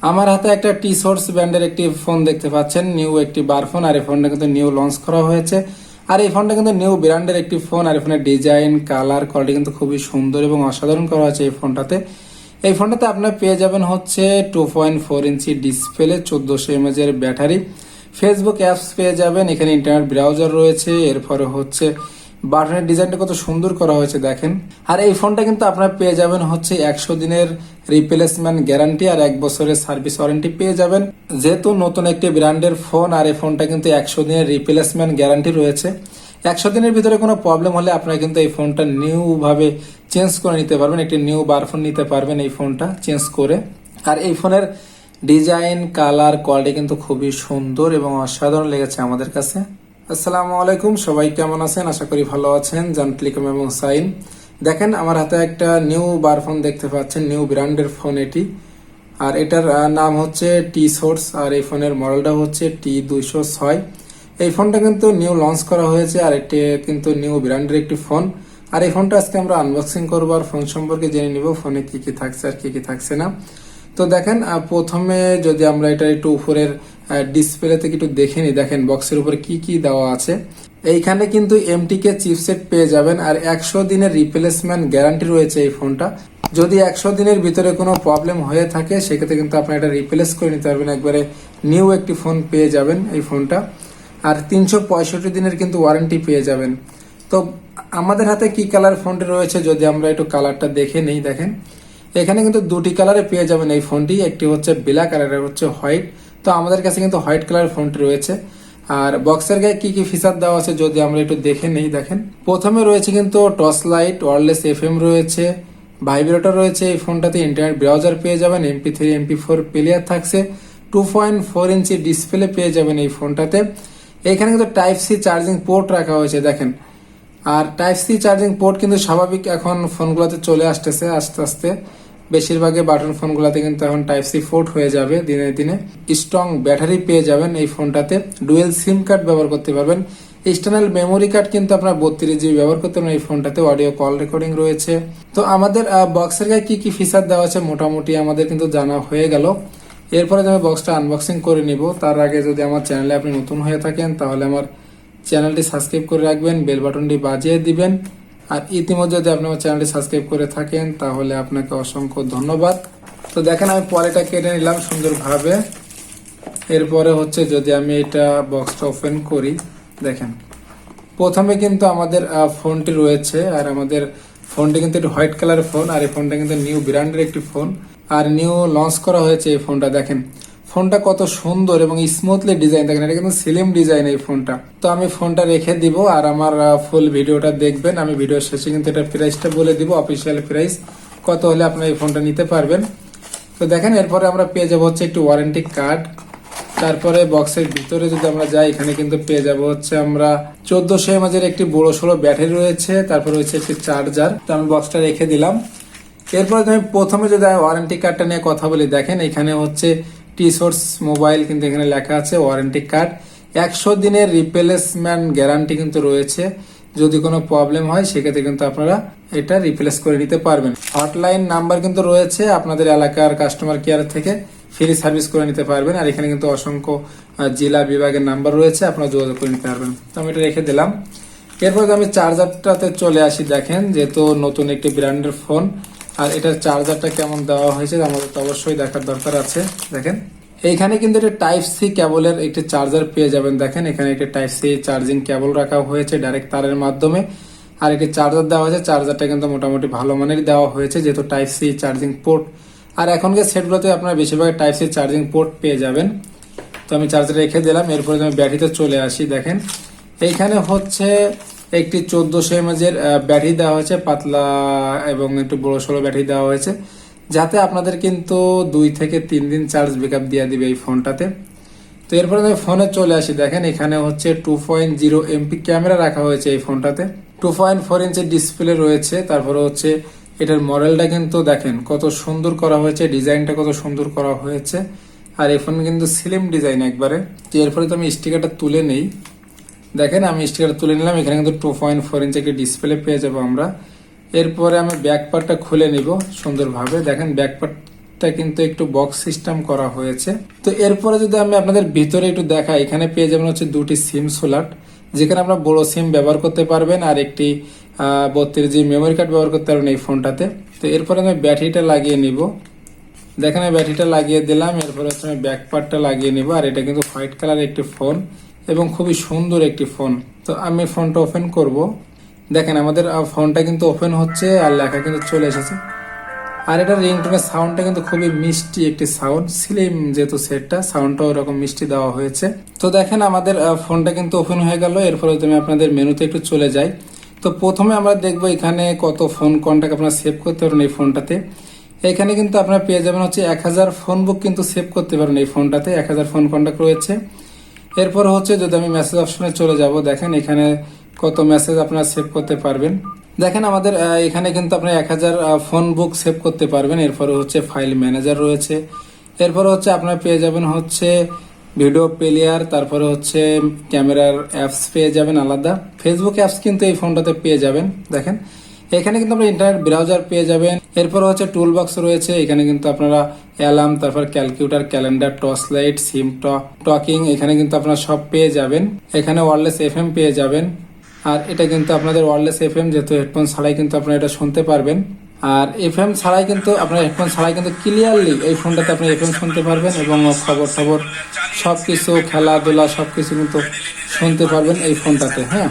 আমার হাতে একটা টি সোর্স ব্র্যান্ডের একটি ফোন দেখতে পাচ্ছেন, নিউ একটি বার ফোন, আর এই ফোনটা কিন্তু নিউ লঞ্চ করা হয়েছে। আর এই ফোনটা কিন্তু নিউ ব্র্যান্ডের একটি ফোন, আর এই ফোনের ডিজাইন, কালার, কোয়ালিটি কিন্তু খুবই সুন্দর এবং অসাধারণ করা হয়েছে এই ফোনটাতে। এই ফোনটাতে আপনার পেয়ে যাবেন হচ্ছে two point four inch display চোদ্দোশো এমএজের ব্যাটারি। ফেসবুক অ্যাপস পেয়ে যাবেন, এখানে ইন্টারনেট ব্রাউজার রয়েছে, এরপরে হচ্ছে বাটনের ডিজাইনটা কত সুন্দর করা হয়েছে, দেখেন। আর এই ফোনটা কিন্তু আপনারা পেয়ে যাবেন হচ্ছে একশো দিনের রিপ্লেসমেন্ট গ্যারান্টি আর এক বছরের সার্ভিস ওয়ারেন্টি পেয়ে যাবেন। যেহেতু নতুন একটি ব্র্যান্ডের ফোন আর এই ফোনটা কিন্তু একশো দিনের রিপ্লেসমেন্ট গ্যারান্টি রয়েছে। একশো দিনের ভিতরে কোনো প্রবলেম হলে আপনারা কিন্তু এই ফোনটা নিউ ভাবে চেঞ্জ করে নিতে পারবেন, একটি নিউ বার ফোন নিতে পারবেন এই ফোনটা চেঞ্জ করে। আর এই ফোনের ডিজাইন কালার কোয়ালিটি কিন্তু খুবই সুন্দর এবং অসাধারণ লেগেছে আমাদের কাছে। আসসালামু আলাইকুম, সবাই কেমন আছেন? আশা করি ভালো আছেন। জান এবং সাইন। দেখেন, আমার হাতে একটা নিউ বার ফোন দেখতে পাচ্ছেন, নিউ ব্র্যান্ডের ফোন এটি। আর এটার নাম হচ্ছে টি সোর্স আর এই ফোনের মডেলটা হচ্ছে টি দুইশো ছয়। এই ফোনটা কিন্তু নিউ লঞ্চ করা হয়েছে, আর এটি কিন্তু নিউ ব্র্যান্ডের একটি ফোন। আর এই ফোনটা আজকে আমরা আনবক্সিং করব, আর ফোন সম্পর্কে জেনে নিব, ফোনে কি কি থাকছে আর কি কি থাকছে না। তো দেখেন প্রথমে যদি আমরা এটা একটু উপরের ডিসপ্লে থেকে একটু দেখে নিই দেখেন বক্সের উপরে কি কি দেওয়া আছে। এইখানে কিন্তু এমটিকে চিপসেট পেয়ে যাবেন আর একশো দিনের রিপ্লেসমেন্ট গ্যারান্টি রয়েছে এই ফোনটা যদি একশো দিনের ভিতরে কোনো প্রবলেম হয়ে থাকে, সেক্ষেত্রে কিন্তু আপনি এটা রিপ্লেস করে নিতে পারবেন। একবারে নিউ একটি ফোন পেয়ে যাবেন এই ফোনটা আর তিনশো পঁয়ষট্টি দিনের কিন্তু ওয়ারেন্টি পেয়ে যাবেন। তো আমাদের হাতে কি কালার ফোনটি রয়েছে, যদি আমরা একটু কালারটা দেখে নেই, দেখেন। এখানে কিন্তু দুটি কালারে পেয়ে যাবেন এই ফোনটি একটি হচ্ছে ব্ল্যাক আর হচ্ছে হোয়াইট তো আমাদের কাছে কিন্তু হোয়াইট কালার ফোনটি রয়েছে। আর বক্সের গায়ে কি কি ফিচার দেওয়া আছে যদি আমরা একটু দেখে নেই, দেখেন। প্রথমে রয়েছে কিন্তু টর্চ লাইট ওয়ারলেস এফএম রয়েছে ভাইব্রেটর রয়েছে, এই ফোনটাতে ইন্টারনেট ব্রাউজার পেয়ে যাবেন MP three MP four player থাকছে two point four inch display পেয়ে যাবেন এই ফোনটাতে। এখানে কিন্তু টাইপ সি চার্জিং পোর্ট রাখা হয়েছে, দেখেন। আর টাইপ সি চার্জিং পোর্ট কিন্তু স্বাভাবিক এখন ফোনগুলোতে চলে আসতেছে, আস্তে আস্তে। বেশিরভাগই বাটন ফোনগুলোতে কিন্তু এখন টাইপ সি ফোর্ট হয়ে যাবে দিনে দিনে। স্ট্রং ব্যাটারি পেয়ে যাবেন এই ফোনটাতে। ডুয়েল সিম কার্ড ব্যবহার করতে পারবেন। এক্সটার্নাল মেমোরি কার্ড কিন্তু আপনার বত্রিশ জিবি ব্যবহার করতে পারবেন। এই ফোনটাতে অডিও কল রেকর্ডিং রয়েছে। তো আমাদের বক্সের গায়ে কি কি ফিচার দেওয়া আছে মোটামুটি আমাদের কিন্তু জানা হয়ে গেল। এরপরে আমি বক্সটা আনবক্সিং করে নিব, তার আগে যদি আমার চ্যানেলে আপনি নতুন হয়ে থাকেন, তাহলে আমার চ্যানেলটি সাবস্ক্রাইব করে রাখবেন বেল বাটনটি বাজিয়ে দিবেন। আর ইতিমধ্যে যদি আপনি আমার চ্যানেলটি সাবস্ক্রাইব করে থাকেন, তাহলে আপনাকে অসংখ্য ধন্যবাদ। তো দেখেন, আমি পরেটা কেটে নিলাম সুন্দরভাবে। এরপরে হচ্ছে যদি আমি এটা বক্সটা ওপেন করি, দেখেন। প্রথমে কিন্তু আমাদের ফোনটি রয়েছে, আর আমাদের ফোনটি কিন্তু একটু হোয়াইট কালারের ফোন, আর এই ফোনটা কিন্তু নিউ ব্র্যান্ডের একটি ফোন। আর নিউ লঞ্চ করা হয়েছে এই ফোনটা, দেখেন। ফোনটা কত সুন্দর এবং স্মুথলি ডিজাইন দেখেন, এটা কিন্তু সিলিম ডিজাইন এই ফোনটা। তো আমি ফোনটা রেখে দিব আর আমার ফুল ভিডিওটা দেখবেন। আমি ভিডিও শেষে কিন্তু এটা প্রাইসটা বলে দিব অফিসিয়াল প্রাইস কত হলে আপনার এই ফোনটা নিতে পারবেন। তো দেখেন, এরপরে আমরা পেয়ে যাব হচ্ছে একটু ওয়ারেন্টি কার্ড তারপরে বক্সের ভিতরে যদি আমরা যাই, এখানে কিন্তু পেয়ে যাব হচ্ছে আমরা চোদ্দশো এমএজের একটি বড় সড়ো ব্যাটারি রয়েছে। তারপর রয়েছে একটি চার্জার তো আমি বক্সটা রেখে দিলাম। এরপরে আমি প্রথমে যদি ওয়ারেন্টি কার্ডটা নিয়ে কথা বলি, দেখেন এখানে হচ্ছে টি সোর্স মোবাইল কিন্তু এখানে লেখা আছে, ওয়ারেন্টি কার্ড। একশো দিনের রিপ্লেসমেন্ট গ্যারান্টি কিন্তু রয়েছে। যদি কোনো প্রবলেম হয়, সেক্ষেত্রে কিন্তু আপনারা এটা রিপ্লেস করে নিতে পারবেন। হটলাইন নাম্বার কিন্তু রয়েছে আপনাদের এলাকার কাস্টমার কেয়ার থেকে। ফ্রি সার্ভিস করে নিতে পারবেন। আর এখানে কিন্তু অসংখ্য জেলা বিভাগের নাম্বার রয়েছে। আপনারা যোগাযোগ করে নিতে পারবেন। তো আমি এটা রেখে দিলাম। এরপর আমি চার্জারটাতে চলে আসি। দেখেন, যেহেতু নতুন একটি ব্র্যান্ডের ফোন আর এটার চার্জারটা কেমন দেওয়া হয়েছে আমাদের তো অবশ্যই দেখার দরকার আছে। দেখেন, এইখানে কিন্তু একটা টাইপ সি কেবলের একটি চার্জার পেয়ে যাবেন। দেখেন, এখানে একটি টাইপ সি চার্জিং কেবল রাখা হয়েছে ডাইরেক্ট তারের মাধ্যমে। আর একটি চার্জার দেওয়া হয়েছে চার্জারটা কিন্তু মোটামুটি ভালো মানের দেওয়া হয়েছে, যেহেতু টাইপ সি চার্জিং পোর্ট আর এখনকার সেটগুলোতে আপনারা বেশিরভাগ টাইপ সি চার্জিং পোর্ট পেয়ে যাবেন। তো আমি চার্জার রেখে দিলাম, এরপরে আমি ব্যাটারিতে চলে আসি। দেখেন, এইখানে হচ্ছে একটি চোদ্দশো এমএজের ব্যাটারি দেওয়া হয়েছে, পাতলা এবং একটু বড় সড়ো ব্যাটারি দেওয়া হয়েছে। যাতে আপনাদের কিন্তু দুই থেকে তিন দিন চার্জ ব্যাকআপ দিয়ে দিবে এই ফোনটাতে। তো এরপরে আমি ফোনে চলে আসি, দেখেন এখানে হচ্ছে two point zero MP camera রাখা হয়েছে এই ফোনটাতে। টু পয়েন্ট ফোর ইঞ্চের ডিসপ্লে রয়েছে, তারপরে হচ্ছে এটার মডেলটা কিন্তু দেখেন কত সুন্দর করা হয়েছে ডিজাইনটা কত সুন্দর করা হয়েছে। আর এই ফোন কিন্তু স্লিম ডিজাইন একবারে। তো এরপরে তো আমি স্টিকারটা তুলে নেই। দেখেন, আমি স্টিকার তুলে নিলাম। এখানে কিন্তু টু পয়েন্ট ফোর ইঞ্চি একটি ডিসপ্লে পেয়ে যাব আমরা। এরপরে আমি ব্যাক পার্টটা খুলে নিব সুন্দরভাবে। দেখেন ব্যাক পার্ট সাইডটা কিন্তু একটু বক্স সিস্টেম করা হয়েছে। তো এরপরে যদি আমি আপনাদের ভিতরে একটু দেখাই, এখানে পেয়ে যাবেন হচ্ছে দুটি সিম সোলাট যেখানে আপনার বড় সিম ব্যবহার করতে পারবেন আর একটি বত্রিশ জি মেমোরি কার্ড ব্যবহার করতে পারবেন এই ফোনটাতে। তো এরপরে আমি ব্যাটারিটা লাগিয়ে নিব। দেখেন, আমি ব্যাটারিটা লাগিয়ে দিলাম। এরপরে হচ্ছে আমি ব্যাক পার্টটা লাগিয়ে নিব। আর এটা কিন্তু হোয়াইট কালার একটি ফোন এবং খুবই সুন্দর একটি ফোন। তো আমি ফোনটা ওপেন করব। দেখেন, আমাদের ফোনটা কিন্তু ওপেন হচ্ছে আর লেখা কিন্তু চলে এসেছে। আর এটা রিংটোনের সাউন্ডটা কিন্তু খুবই মিষ্টি একটি সাউন্ড স্লিম যেহেতু সেটটা সাউন্ডটা ওরকম মিষ্টি দেওয়া হয়েছে। তো দেখেন, আমাদের ফোনটা কিন্তু ওপেন হয়ে গেল। এরপরে যদি আমি আপনাদের মেনুতে একটু চলে যাই, তো প্রথমে আমরা দেখব এখানে কত ফোন কন্ট্যাক্ট আপনারা সেভ করতে পারেন এই ফোনটাতে। এখানে কিন্তু আপনারা পেয়ে যাবেন হচ্ছে এক হাজার ফোন বুক কিন্তু সেভ করতে পারেন এই ফোনটাতে। এক হাজার ফোন কন্ট্যাক্ট রয়েছে। এরপর হচ্ছে যদি আমি মেসেজ অপশনে চলে যাব, দেখেন এখানে কত মেসেজ আপনারা সেভ করতে পারবেন। দেখেন আমাদের এখানে কিন্তু আপনি এক হাজার ফোন বুক সেভ করতে পারবেন। এরপরে হচ্ছে ফাইল ম্যানেজার রয়েছে। এরপরে হচ্ছে আপনারা পেয়ে যাবেন হচ্ছে ভিডিও প্লেয়ার তারপরে হচ্ছে ক্যামেরার অ্যাপস পেয়ে যাবেন আলাদা। ফেসবুক অ্যাপস কিন্তু এই ফোনটাতে পেয়ে যাবেন। দেখেন এখানে কিন্তু আপনারা ইন্টারনেট ব্রাউজার পেয়ে যাবেন। এরপর হচ্ছে টুল বক্স রয়েছে। এখানে কিন্তু আপনারা অ্যালার্ম তারপর calculator calendar torch light SIM talking এখানে কিন্তু আপনারা সব পেয়ে যাবেন। এখানে ওয়ারলেস এফএম পেয়ে যাবেন। আর এটা কিন্তু আপনাদের ওয়ারলেস এফএম যেহেতু হেডফোন ছাড়াই কিন্তু আপনারা এটা শুনতে পারবেন। আর এফএম ছাড়াই কিন্তু আপনার হেডফোন ছাড়াই কিন্তু ক্লিয়ারলি এই ফোনটাতে আপনি এফএম শুনতে পারবেন এবং খবর টবর সবকিছু, খেলাধুলা সব কিছু কিন্তু শুনতে পারবেন এই ফোনটাতে হ্যাঁ?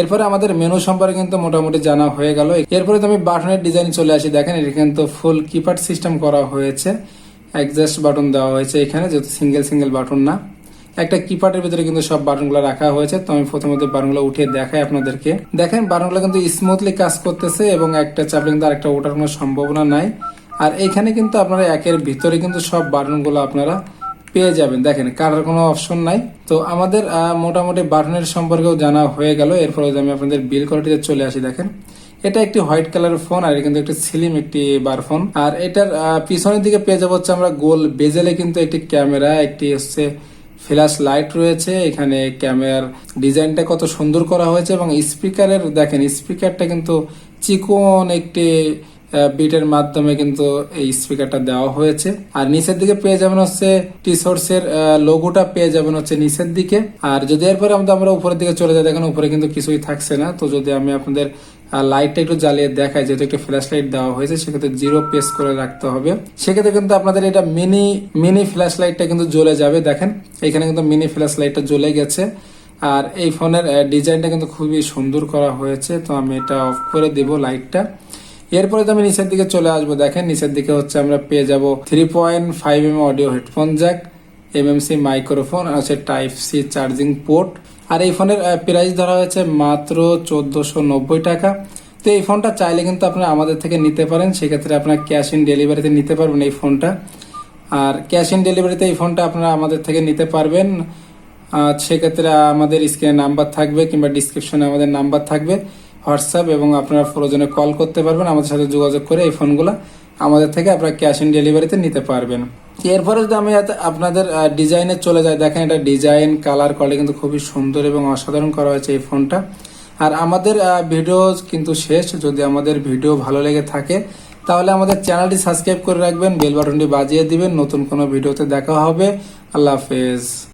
এরপরে আমাদের মেনু সম্পর্কে কিন্তু মোটামুটি জানা হয়ে গেল। এরপরে তো আমি বাটনের ডিজাইন চলে আসি। দেখেন, এটা কিন্তু ফুল কিপ্যাড সিস্টেম করা হয়েছে। অ্যাডজাস্ট বাটন দেওয়া হয়েছে এখানে, যেহেতু সিঙ্গেল সিঙ্গেল বাটন না। একটা কিপ্যাডের ভিতরে কিন্তু সব বাটনগুলো রাখা হয়েছে। তো আমি প্রথমত বাটনগুলো উঠিয়ে দেখাই আপনাদেরকে। দেখেন বাটনগুলো কিন্তু স্মুথলি কাজ করতেছে এবং একটা চাপলে কিন্তু আরেকটা ওঠার কোনো সম্ভাবনা নাই। আর এখানে কিন্তু আপনারা একের ভিতরে কিন্তু সব বাটনগুলো আপনারা পেয়ে যাবেন। দেখেন, কারার কোনো অপশন নাই। তো আমাদের মোটামুটি বাটনের সম্পর্কেও জানা হয়ে গেল। এরপরে যদি আমি আপনাদের বিল কোয়ালিটিতে চলে আসি, দেখেন। এটা একটি হোয়াইট কালারের ফোন আর কিন্তু একটি স্লিম একটি বার ফোন আর এটার পিছনের দিকে পেয়ে যাব হচ্ছে আমরা গোল বেজেলে কিন্তু একটি ক্যামেরা একটি হচ্ছে ফ্ল্যাশ লাইট রয়েছে। এখানে ক্যামেরার ডিজাইনটা কত সুন্দর করা হয়েছে এবং স্পিকারের দেখেন স্পিকারটা কিন্তু চিকন একটি বিটের মাধ্যমে কিন্তু এই স্পিকারটা দেওয়া হয়েছে। আর নিচের দিকে পেয়ে যাবেন হচ্ছে টি সোর্সের লোগোটা পেয়ে যাবেন হচ্ছে নিচের দিকে। আর যদি এরপরে আমাদের, আমরা উপরের দিকে চলে যাই, দেখেন উপরে কিন্তু কিছুই থাকছে না। তো যদি আমি আপনাদের লাইটটা একটু জ্বালিয়ে দেখাই, যেহেতু একটা ফ্ল্যাশ লাইট দেওয়া হয়েছে, সেক্ষেত্রে জিরো পেস করে রাখতে হবে। সেক্ষেত্রে কিন্তু আপনাদের এটা মিনি মিনি ফ্ল্যাশ লাইটটা কিন্তু জ্বলে যাবে, দেখেন। এখানে কিন্তু মিনি ফ্ল্যাশ লাইটটা জ্বলে গেছে। আর এই ফোনের ডিজাইনটা কিন্তু খুবই সুন্দর করা হয়েছে। তো আমি এটা অফ করে দিব লাইটটা এরপরে তো আমি নিচের দিকে চলে আসব। দেখেন, নিচের দিকে হচ্ছে আমরা পেয়ে যাব three point five M audio headphone jack MMC microphone আর হচ্ছে টাইপ সি চার্জিং পোর্ট আর এই ফোনের প্রাইস ধরা হয়েছে মাত্র চোদ্দশো নব্বই টাকা। তো এই ফোনটা চাইলে কিন্তু আপনারা আমাদের থেকে নিতে পারেন। সেক্ষেত্রে আপনার ক্যাশ ইন ডেলিভারিতে নিতে পারবেন এই ফোনটা। আর ক্যাশ ইন ডেলিভারিতে এই ফোনটা আপনারা আমাদের থেকে নিতে পারবেন। সেক্ষেত্রে আমাদের স্ক্রিনে নাম্বার থাকবে কিংবা ডিসক্রিপশনে আমাদের নাম্বার থাকবে। হোয়াটসঅ্যাপ এবং আপনারা প্রয়োজনে কল করতে পারবেন। আমাদের সাথে যোগাযোগ করে এই ফোনগুলো আমাদের থেকে আপনারা ক্যাশ অন ডেলিভারিতে নিতে পারবেন। এরপরে যদি আমি আপনাদের ডিজাইনে চলে যাই, দেখেন এটা ডিজাইন, কালার, কোয়ালিটি কিন্তু খুবই সুন্দর এবং অসাধারণ করা হয়েছে এই ফোনটা। আর আমাদের ভিডিও কিন্তু শেষ। যদি আমাদের ভিডিও ভালো লেগে থাকে, তাহলে আমাদের চ্যানেলটি সাবস্ক্রাইব করে রাখবেন, বেল বাটনটি বাজিয়ে দিবেন। নতুন কোনো ভিডিওতে দেখা হবে। আল্লাহ হাফেজ।